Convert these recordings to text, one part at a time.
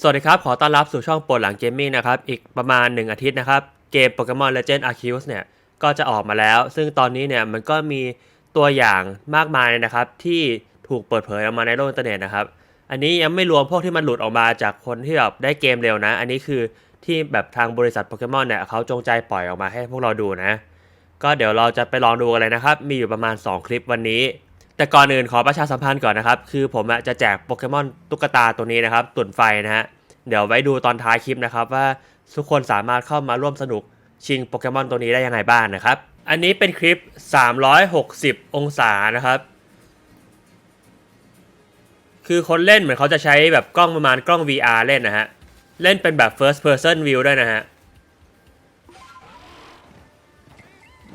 สวัสดีครับ ขอต้อนรับสู่ช่องโปรดหลังเกมมิ่งนะครับ อีกประมาณ 1 อาทิตย์นะครับ เกม Pokemon Legend Arceus เนี่ย ก็จะออกมาแล้ว ซึ่งตอนนี้เนี่ย มันก็มีตัวอย่างมากมายนะครับ ที่ถูกเปิดเผยออกมาในโลกอินเทอร์เน็ตนะครับ อันนี้ยังไม่รวมพวกที่มันหลุดออกมาจากคนที่แบบได้เกมเร็วนะ อันนี้คือที่แบบทางบริษัทโปเกมอนเนี่ยเขาจงใจปล่อยออกมาให้พวกเราดูนะ ก็เดี๋ยวเราจะไปลองดูกันเลยนะครับ มีอยู่ประมาณ 2 คลิปวันนี้ แต่ก่อนอื่นขอประชาสัมพันธ์ก่อนนะครับ คือผมจะแจกโปเกมอนตุ๊กตาตัวนี้นะครับตุ่นไฟนะฮะ เดี๋ยวไว้ดูตอนท้ายคลิปนะครับว่าทุกคนสามารถเข้ามาร่วมสนุกชิงโปเกมอนตัวนี้ได้ยังไงบ้างนะครับ อันนี้เป็นคลิป 360 องศานะครับ คือคนเล่นเหมือนเขาจะใช้แบบกล้องประมาณกล้อง VR เล่นนะฮะ เล่นเป็นแบบ first person view ด้วยนะฮะ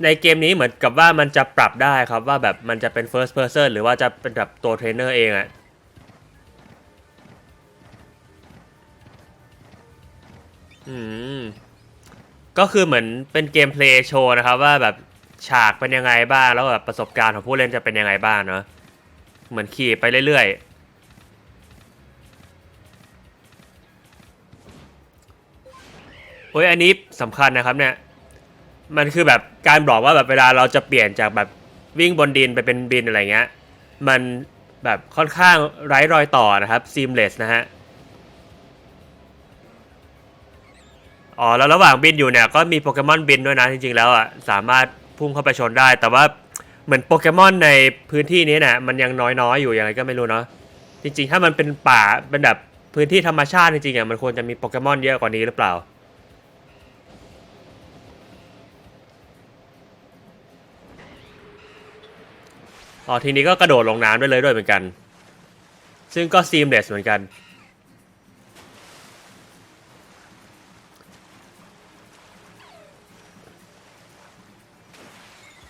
ในเกมนี้เหมือนกับว่ามันจะปรับได้ครับว่าแบบมันจะเป็น first person หรือว่าจะเป็นแบบตัวเทรนเนอร์เองอะอืม ก็คือเหมือนเป็นเกมเพลย์โชว์นะครับ ว่าแบบฉากเป็นยังไงบ้าง แล้วแบบประสบการณ์ของผู้เล่นจะเป็นยังไงบ้างเนาะเหมือนขี่ไปเรื่อยๆโอ้ยอันนี้สำคัญนะครับเนี่ย มันคือแบบการบอกว่าแบบเวลาเราจะเปลี่ยนจากแบบวิ่งบนดินไปเป็นบินอะไรเงี้ย มันแบบค่อนข้างไร้รอยต่อนะครับ seamless นะฮะ อ๋อ แล้วระหว่างบินอยู่เนี่ย ก็มีโปเกมอนบินด้วยนะ จริงๆแล้วอะ สามารถพุ่งเข้าไปชนได้ แต่ว่าเหมือนโปเกมอนในพื้นที่นี้เนี่ยมันยังน้อยๆ อยู่ยังไงก็ไม่รู้เนาะจริงๆ ถ้ามันเป็นป่าเป็นแบบพื้นที่ธรรมชาติจริงๆอะมันควรจะมีโปเกมอนเยอะกว่านี้หรือเปล่า อ๋อทีนี้ก็กระโดดลงน้ำได้เลยด้วยเหมือนกัน ซึ่งก็ซีมเลสเหมือนกัน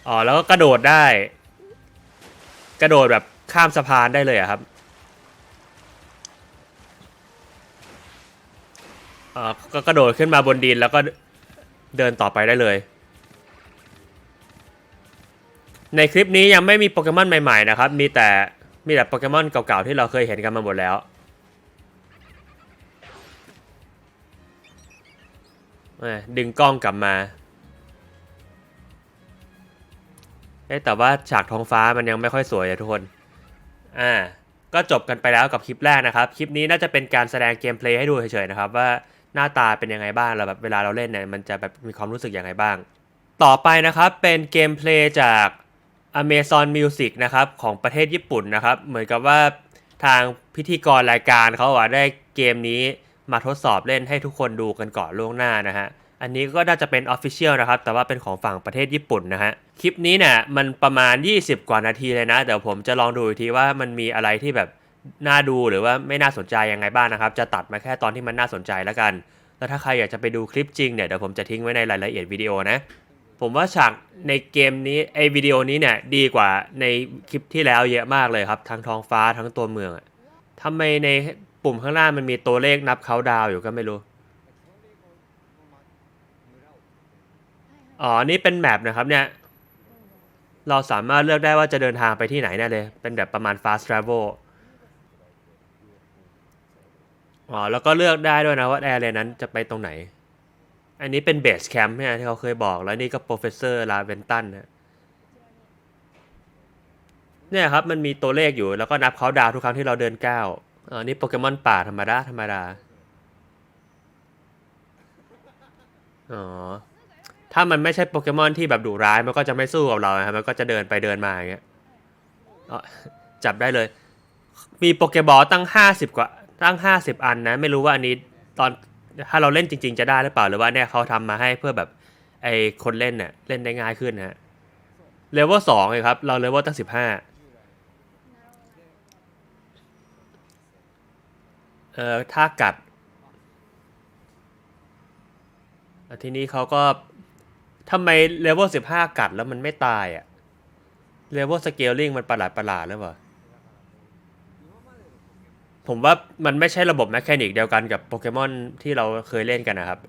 อ๋อแล้วก็กระโดดได้ กระโดดแบบข้ามสะพานได้เลยอะครับอ๋อก็กระโดดขึ้นมาบนดินแล้วก็เดินต่อไปได้เลย ในคลิปนี้ยังไม่มีโปเกมอนใหม่ๆนะครับ มีแต่มีแต่โปเกมอนเก่าๆที่เราเคยเห็นกันมาหมดแล้ว ดึงกล้องกลับมาเอ๊ะแต่ว่าฉากท้องฟ้ามันยังไม่ค่อยสวยอะทุกคน อ่า ก็จบกันไปแล้วกับคลิปแรกนะครับ คลิปนี้น่าจะเป็นการแสดงเกมเพลย์ให้ดูเฉยๆนะครับ ว่าหน้าตาเป็นยังไงบ้างแล้วแบบเวลาเราเล่นเนี่ยมันจะแบบมีความรู้สึกยังไงบ้าง ต่อไปนะครับเป็นเกมเพลย์จาก Amazon Music นะครับของประเทศญี่ปุ่นนะครับ เหมือนกับว่าทางพิธีกรรายการเขาอะได้เกมนี้มาทดสอบเล่นให้ทุกคนดูกันก่อนล่วงหน้านะฮะ อันนี้ก็น่าจะเป็น Official นะครับ แต่ว่าเป็นของฝั่งประเทศญี่ปุ่นนะฮะ คลิปนี้เนี่ยมันประมาณ 20 กว่านาทีเลยนะ เดี๋ยวผมจะลองดูอีกทีว่ามันมีอะไรที่แบบน่าดูหรือว่าไม่น่าสนใจยังไงบ้างนะครับ จะตัดมาแค่ตอนที่มันน่าสนใจแล้วกัน แล้วถ้าใครอยากจะไปดูคลิปจริงเนี่ยเดี๋ยวผมจะทิ้งไว้ในรายละเอียดวิดีโอนะ ผมว่าฉากในเกมนี้ไอวิดีโอนี้เนี่ยดีกว่าในคลิปที่แล้วเยอะมากเลยครับ ทั้งท้องฟ้าทั้งตัวเมืองอะทำไมในปุ่มข้างล่างมันมีตัวเลขนับเขาดาวอยู่ก็ไม่รู้ อ๋อ นี่เป็นแมปนะครับเนี่ย เราสามารถเลือกได้ว่าจะเดินทางไปที่ไหนแน่เลย เป็นแบบประมาณ fast travel อ๋อ แล้วก็เลือกได้ด้วยนะว่าแอร์เลยนั้นจะไปตรงไหน อันนี้เป็นเบสแคมป์เนี่ยที่เขาเคยบอกแล้วนี่ก็โปรเฟสเซอร์ลาเวนตันนะเนี่ยครับมันมีตัวเลขอยู่แล้วก็นับเขาดาวทุกครั้งที่เราเดินก้าวอ๋อนี่โปเกมอนป่าธรรมดาธรรมดา อ๋อ ถ้ามันไม่ใช่โปเกมอนที่แบบดุร้ายมันก็จะไม่สู้กับเราครับมันก็จะเดินไปเดินมาอย่างเงี้ยจับได้เลย มีโปเกบอลตั้งห้าสิบกว่า ตั้งห้าสิบอันนะ ไม่รู้ว่าอันนี้ตอน ถ้าเราเล่นจริง ๆ จะได้หรือเปล่าหรือว่าเนี่ยเขาทำมาให้เพื่อแบบไอคนเล่นเนี่ยเล่นได้ง่ายขึ้นนะเลเวลสองเลยครับ เราเลเวลตั้งสิบห้าเอ่อถ้ากัด ทีนี้เขาก็ทำไมเลเวลสิบห้ากัดแล้วมันไม่ตายอะเลเวลสเกลลิงมันประหลาดประหลาดๆหรือเปล่า ผมว่ามันไม่ใช่ระบบแมคานิกเดียวกันกับโปเกมอนที่เราเคยเล่นกันนะครับ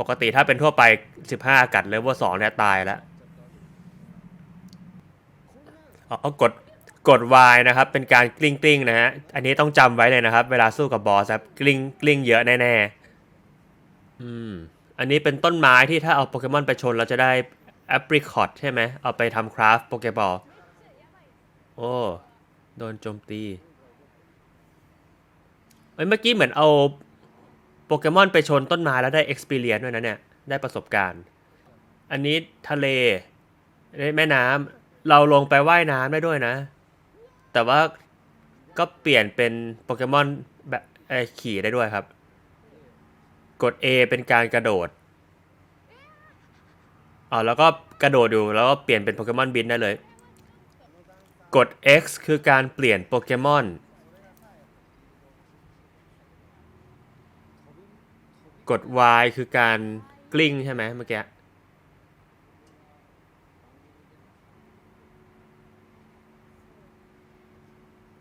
ปกติถ้าเป็นทั่วไป 15 กัดเลเวล2เนี่ยตายแล้วอ๋อกดกด Y นะครับ เป็นการกลิ้งกลิ้งๆนะฮะ อันนี้ต้องจำไว้เลยนะครับ เวลาสู้กับบอสครับกลิ้งกลิ้งเยอะแน่ๆอืมอันนี้เป็นต้นไม้ที่ถ้าเอาโปเกมอนไปชนเราจะได้แอปริคอตใช่ไหม เอาไปทำคราฟต์โปเกบอล โอ้ โดนโจมตี เมื่อกี้เหมือนเอาโปเกมอนไปชนต้นไม้แล้วได้ experience ด้วยนะเนี่ย ได้ประสบการณ์ อันนี้ทะเลแม่น้ำเราลงไปว่ายน้ำได้ด้วยนะ แต่ว่าก็เปลี่ยนเป็นโปเกมอนแบบขี่ได้ด้วยครับ กด A เป็นการกระโดดอ๋อแล้วก็กระโดดอยู่แล้วก็เปลี่ยนเป็นโปเกมอนบินได้เลย กด X คือการเปลี่ยนโปเกมอน กด Y คือการกลิ้งใช่ไหมเมื่อกี้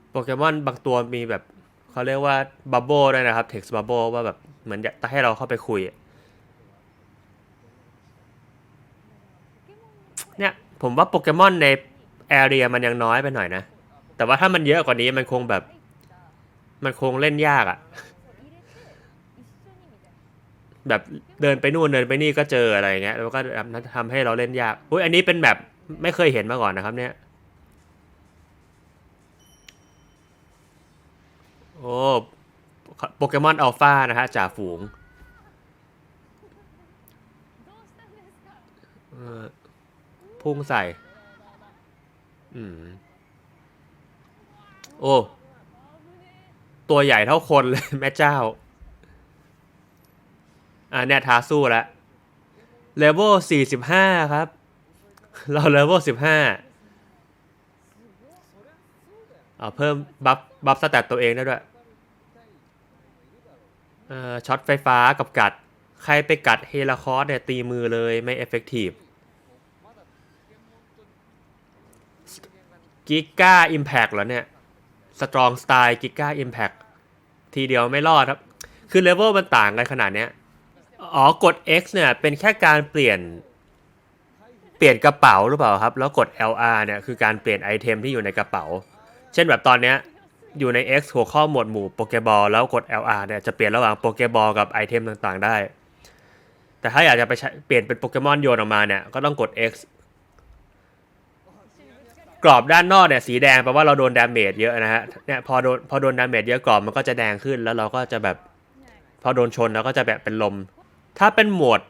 โปเกมอนบางตัวมีแบบเขาเรียกว่าบับเบิลด้วยนะครับ text bubble ว่าแบบเหมือนอยากให้เราเข้าไปคุย เนี่ยผมว่าโปเกมอนในแอเรียมันยังน้อยไปหน่อยนะ แต่ว่าถ้ามันเยอะกว่านี้มันคงแบบ มันคงเล่นยากอะ แบบเดินไปนู่นเดินไปนี่ก็เจออะไรอย่างเงี้ยแล้วก็ทำให้เราเล่นยากอุ้ยอันนี้เป็นแบบไม่เคยเห็นมาก่อนนะครับเนี่ย โอ้โปเกมอนอัลฟานะฮะจ่าฝูงพุ่งใส่ อืม โอ้ ตัวใหญ่เท่าคนเลย แม่เจ้า อ่าเนี่ยทาสู้แล้วเลเวลสี่สิบห้าครับ เราเลเวลสิบห้าเอาเพิ่มบัฟบัฟสแตตตัวเองได้ด้วยเอ่อช็อตไฟฟ้ากับกัด ใครไปกัดเฮลาคอสเนี่ยตีมือเลยไม่เอฟเฟกตีฟกิก้าอิมแพกเหรอเนี่ยสตรองสไตล์กิก้าอิมแพกทีเดียวไม่รอดครับ คือเลเวลมันต่างกันขนาดเนี้ย อ๋อกด X เนี่ยเป็นแค่การเปลี่ยนเปลี่ยนกระเป๋าหรือเปล่าครับ แล้วกด LR เนี่ยคือการเปลี่ยนไอเทมที่อยู่ในกระเป๋า เช่นแบบตอนเนี้ยอยู่ใน X หัวข้อหมวดหมู่โปเกบอลแล้วกด LR เนี่ยจะเปลี่ยนระหว่างโปเกบอลกับไอเทมต่างๆ ได้ แต่ถ้าอยากจะไปใช้เปลี่ยนเป็นโปเกมอนโยนออกมาเนี่ยก็ต้องกด X กรอบด้านนอกเนี่ยสีแดงแปลว่าเราโดนดาเมจเยอะนะฮะเนี่ยพอโดนพอโดนดาเมจเยอะกรอบมันก็จะแดงขึ้นแล้วเราก็จะแบบ พอโดนชนเราก็จะแบบเป็นลม ถ้าเป็นหมวด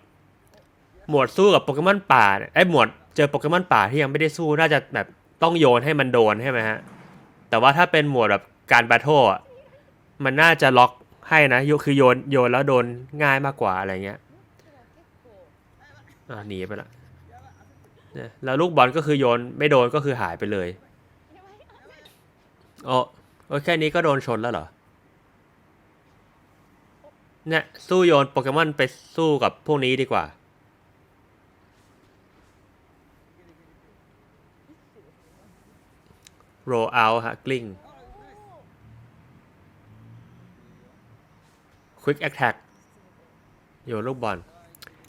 หมวดสู้กับโปเกมอนป่าเนี่ยไอ้หมวดเจอโปเกมอนป่าที่ยังไม่ได้สู้น่าจะแบบต้องโยนให้มันโดนใช่ไหมฮะ แต่ว่าถ้าเป็นหมวดแบบการแบทเทิลอะมันน่าจะล็อกให้นะโยคือโยนโยนแล้วโดนง่ายมากกว่าอะไรเงี้ยอ่าหนีไปละแล้วลูกบอลก็คือโยนไม่โดนก็คือหายไปเลยอ้โอ้แค่นี้ก็โดนชนแล้วเหรอ เนี่ยสู้โยนโปเกมอนไปสู้กับพวกนี้ดีกว่า roll out ฮะ กลิ้ง quick attack โยนลูกบอล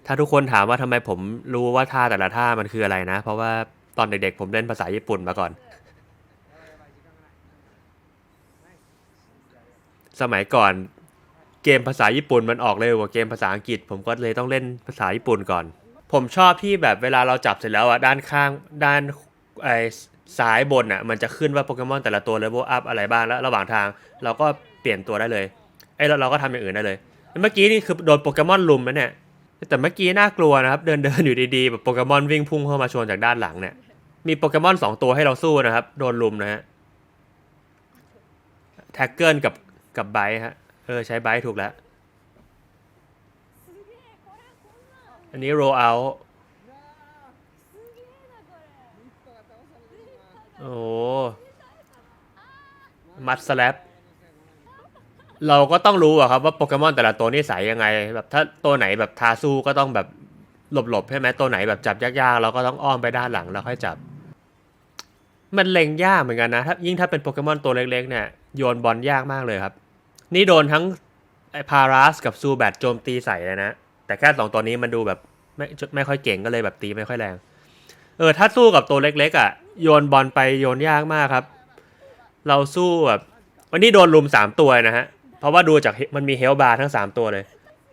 ถ้าทุกคนถามว่าทำไมผมรู้ว่าท่าแต่ละท่ามันคืออะไรนะ เพราะว่าตอนเด็กๆผมเล่นภาษาญี่ปุ่นมาก่อน สมัยก่อน เกมภาษาญี่ปุ่นมันออกเร็วกว่าเกมภาษาอังกฤษ ผมก็เลยต้องเล่นภาษาญี่ปุ่นก่อน ผมชอบที่แบบเวลาเราจับเสร็จแล้วอะด้านข้างด้านไอ้ซ้ายบนอะมันจะขึ้นว่าโปเกมอนแต่ละตัวเลเวลอัพอะไรบ้างแล้วระหว่างทาง เราก็เปลี่ยนตัวได้เลยไอ้เราเราก็ทำอย่างอื่นได้เลยเมื่อกี้นี่คือโดนโปเกมอนลุมนะเนี่ยแต่เมื่อกี้น่ากลัวนะครับ เดินเดินอยู่ดีๆแบบโปเกมอนวิ่งพุ่งเข้ามาชนจากด้านหลังเนี่ยมีโปเกมอนสองตัวให้เราสู้นะครับ โดนลุมนะฮะแท็กเกิลกับกับไบท์ฮะ เออ ใช้ไบท์ถูกแล้ว อันนี้ roll out โอ้มัดสแลปเราก็ต้องรู้อะครับว่าโปเกมอนแต่ละตัวนิสัยยังไง แบบถ้าตัวไหนแบบทาสู้ก็ต้องแบบหลบๆใช่ไหมตัวไหนแบบจับยากๆเราก็ต้องอ้อมไปด้านหลังแล้วค่อยจับ มันเล็งยากเหมือนกันนะถ้ายิ่งถ้าเป็นโปเกมอนตัวเล็กๆเนี่ยโยนบอลยากมากเลยครับ นี่โดนทั้งไอพาราสกับซูแบตโจมตีใส่เลยนะ แต่แค่สองตัวนี้มันดูแบบไม่ไม่ค่อยเก่งก็เลยแบบตีไม่ค่อยแรง เออถ้าสู้กับตัวเล็กๆอะ โยนบอลไปโยนยากมากครับ เราสู้แบบวันนี้โดนลุมสามตัวนะฮะ เพราะว่าดูจากมันมีเฮลบาร์ทั้งสามตัวเลย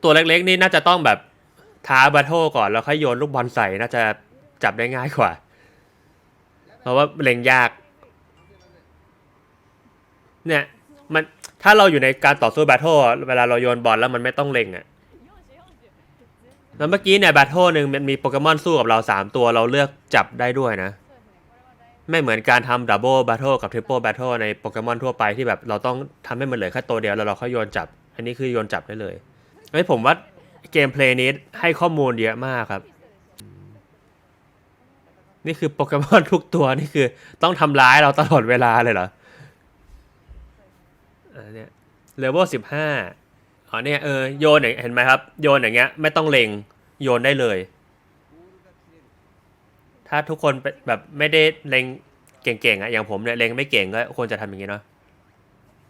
ตัวเล็กๆ นี่น่าจะต้องแบบท้าบัตโทก่อนแล้วค่อยโยนลูกบอลใส่น่าจะจับได้ง่ายกว่า เพราะว่าเล็งยาก เนี่ยมัน ถ้าเราอยู่ในการต่อสู้แบทเทิลเวลาเราโยนบอลแล้วมันไม่ต้องเล็งอะแล้วเมื่อกี้เนี่ยแบทเทิลหนึ่งมันมีโปเกมอนสู้กับเราสามตัวเราเลือกจับได้ด้วยนะ ไม่เหมือนการทำดับเบิลแบทเทิลกับทริปเปิลแบทเทิลในโปเกมอนทั่วไปที่แบบเราต้องทำให้มันเหลือแค่ตัวเดียวแล้วเราค่อยโยนจับ อันนี้คือโยนจับได้เลยเฮ้ยผมว่าเกมเพลย์นี้ให้ข้อมูลเยอะมากครับ นี่คือโปเกมอนทุกตัวนี่คือต้องทำร้ายเราตลอดเวลาเลยเหรอ เนี้ยเลเวลสิบห้าอ๋อเนี่ยเออโยนเห็นไหมครับ โยนอย่างเงี้ยไม่ต้องเล็งโยนได้เลย ถ้าทุกคนเป็นแบบไม่ได้เล็งเก่งๆอะอย่างผมเนี่ยเล็งไม่เก่งก็ควรจะทำอย่างงี้เนาะ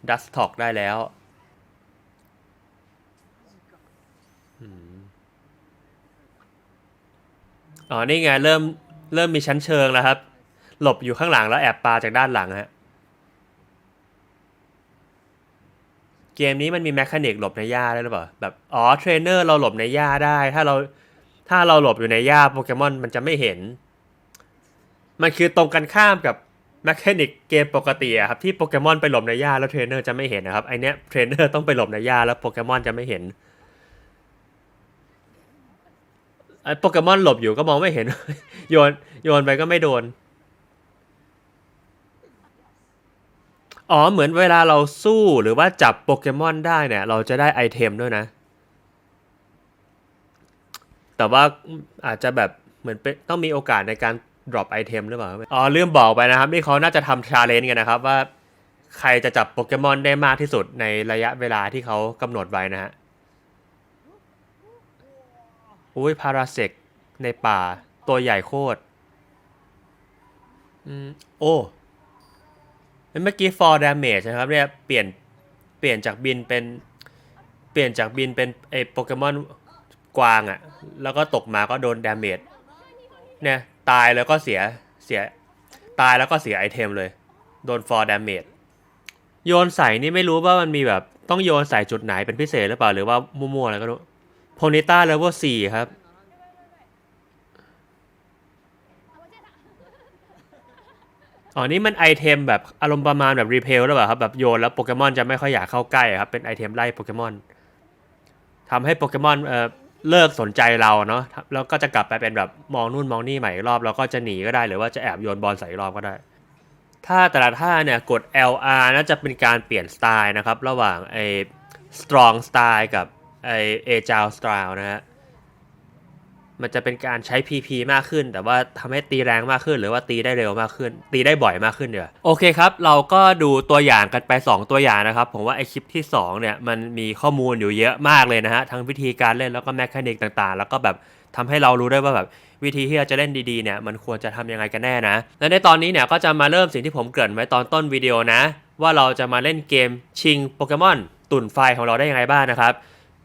ดัสท็อกได้แล้วอ๋อนี่ไงเริ่มเริ่มมีชั้นเชิงแล้วครับ หลบอยู่ข้างหลังแล้วแอบปลาจากด้านหลังฮะ เกมนี้มันมีแมคานิกหลบในหญ้าได้หรือเปล่าแบบอ๋อเทรนเนอร์เราหลบในหญ้าได้ ถ้าเราถ้าเราหลบอยู่ในหญ้าโปเกมอนมันจะไม่เห็น มันคือตรงกันข้ามกับแมคานิกเกมปกติอะครับที่โปเกมอนไปหลบในหญ้าแล้วเทรนเนอร์จะไม่เห็นนะครับไอเนี้ยเทรนเนอร์ต้องไปหลบในหญ้าแล้วโปเกมอนจะไม่เห็นไอโปเกมอนหลบอยู่ก็มองไม่เห็น โยนโยนไปก็ไม่โดน อ๋อ เหมือนเวลาเราสู้หรือว่าจับโปเกมอนได้เนี่ย เราจะได้ไอเทมด้วยนะ แต่ว่าอาจจะแบบเหมือนเป็นต้องมีโอกาสในการ drop ไอเทมหรือเปล่า อ๋อ ลืมบอกไปนะครับ นี่เขาน่าจะทำชาเลนจ์กันนะครับว่าใครจะจับโปเกมอนได้มากที่สุดในระยะเวลาที่เขากำหนดไว้นะฮะ อุ้ยพาราเซกในป่าตัวใหญ่โคตร อืม โอ้ เมื่อกี้ for damage นะครับเนี่ยเปลี่ยนเปลี่ยนจากบินเป็นเปลี่ยนจากบินเป็นไอโปเกมอนกวางอะ่ะ แล้วก็ตกมาก็โดน damage เนี่ยตายแล้วก็เสียเสียตายแล้วก็เสียไอเทมเลย โดน for damage โยนใส่นี่ไม่รู้ว่ามันมีแบบ ต้องโยนใส่จุดไหนเป็นพิเศษหรือเปล่า หรือว่ามั่วๆอะไรก็รู้โพนิต้าเลเวลสี่ครับ อ๋อ นี่มันไอเทมแบบอารมณ์ประมาณแบบรีเพลหรือเปล่าครับ แบบโยนแล้วโปเกมอนจะไม่ค่อยอยากเข้าใกล้อะครับ เป็นไอเทมไล่โปเกมอนทำให้โปเกมอนเอ่อเลิกสนใจเราเนาะแล้วก็จะกลับไปเป็นแบบมองนู่นมองนี่ใหม่รอบแล้วก็จะหนีก็ได้หรือว่าจะแอบโยนบอลใส่รอบก็ได้ ถ้าแต่ละท่าเนี่ยกด LR น่าจะเป็นการเปลี่ยนสไตล์นะครับ ระหว่างไอ้ strong style กับไอ้ agile style นะฮะ มันจะเป็นการใช้ PP มากขึ้น แต่ว่าทำให้ตีแรงมากขึ้น หรือว่าตีได้เร็วมากขึ้น ตีได้บ่อยมากขึ้นเดี๋ยวโอเคครับ เราก็ดูตัวอย่างกันไป 2 ตัวอย่างนะครับ ผมว่าไอคลิปที่ 2 เนี่ย มันมีข้อมูลอยู่เยอะมากเลยนะฮะ ทั้งวิธีการเล่นแล้วก็แมคานิกต่างๆ แล้วก็แบบทำให้เรารู้ได้ว่าแบบวิธีที่เราจะเล่นดีๆเนี่ยมันควรจะทำยังไงกันแน่นะ และในตอนนี้เนี่ยก็จะมาเริ่มสิ่งที่ผมเกริ่นไว้ตอนต้นวิดีโอนะ ว่าเราจะมาเล่นเกมชิงโปเกมอนตุ่นไฟของเราได้ยังไงบ้างนะครับ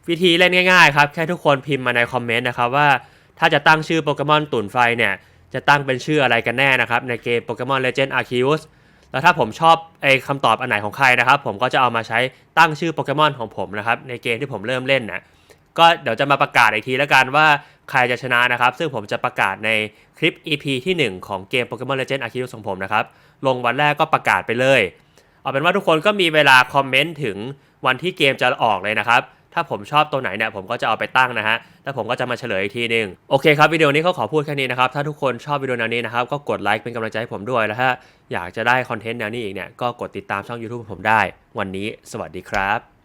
วิธีเล่นง่ายๆครับแค่ทุกคนพิมพ์มาในคอมเมนต์นะครับว่า ถ้าจะตั้งชื่อโปเกมอนตุ่นไฟเนี่ย จะตั้งเป็นชื่ออะไรกันแน่นะครับ ในเกมโปเกมอนเลเจนด์อาร์คิวสแล้วถ้าผมชอบไอ้คำตอบอันไหนของใครนะครับ ผมก็จะเอามาใช้ตั้งชื่อโปเกมอนของผมนะครับ ในเกมที่ผมเริ่มเล่นนะก็เดี๋ยวจะมาประกาศอีกทีแล้วกันว่าใครจะชนะนะครับ ซึ่งผมจะประกาศในคลิป EP ที่ 1 ของเกม Pokemon Legend Arceus ของผมนะครับ ลงวันแรกก็ประกาศไปเลย เอาเป็นว่าทุกคนก็มีเวลาคอมเมนต์ถึงวันที่เกมจะออกเลยนะครับ ถ้าผมชอบตัวไหนเนี่ยผมก็จะเอาไปตั้งนะฮะแล้วผมก็จะมาเฉลยอีกทีหนึงโอเคครับวิดีโอนี้ก็ขอพูดแค่นี้นะครับถ้าทุกคนชอบวิดีโอแนวนี้นะครับก็กดไลค์เป็นกำลังใจให้ผมด้วยแล้วถ้าอยากจะได้คอนเทนต์แนวนี้อีกเนี่ยก็กดติดตามช่อง YouTube ของผมได้ วันนี้ สวัสดีครับ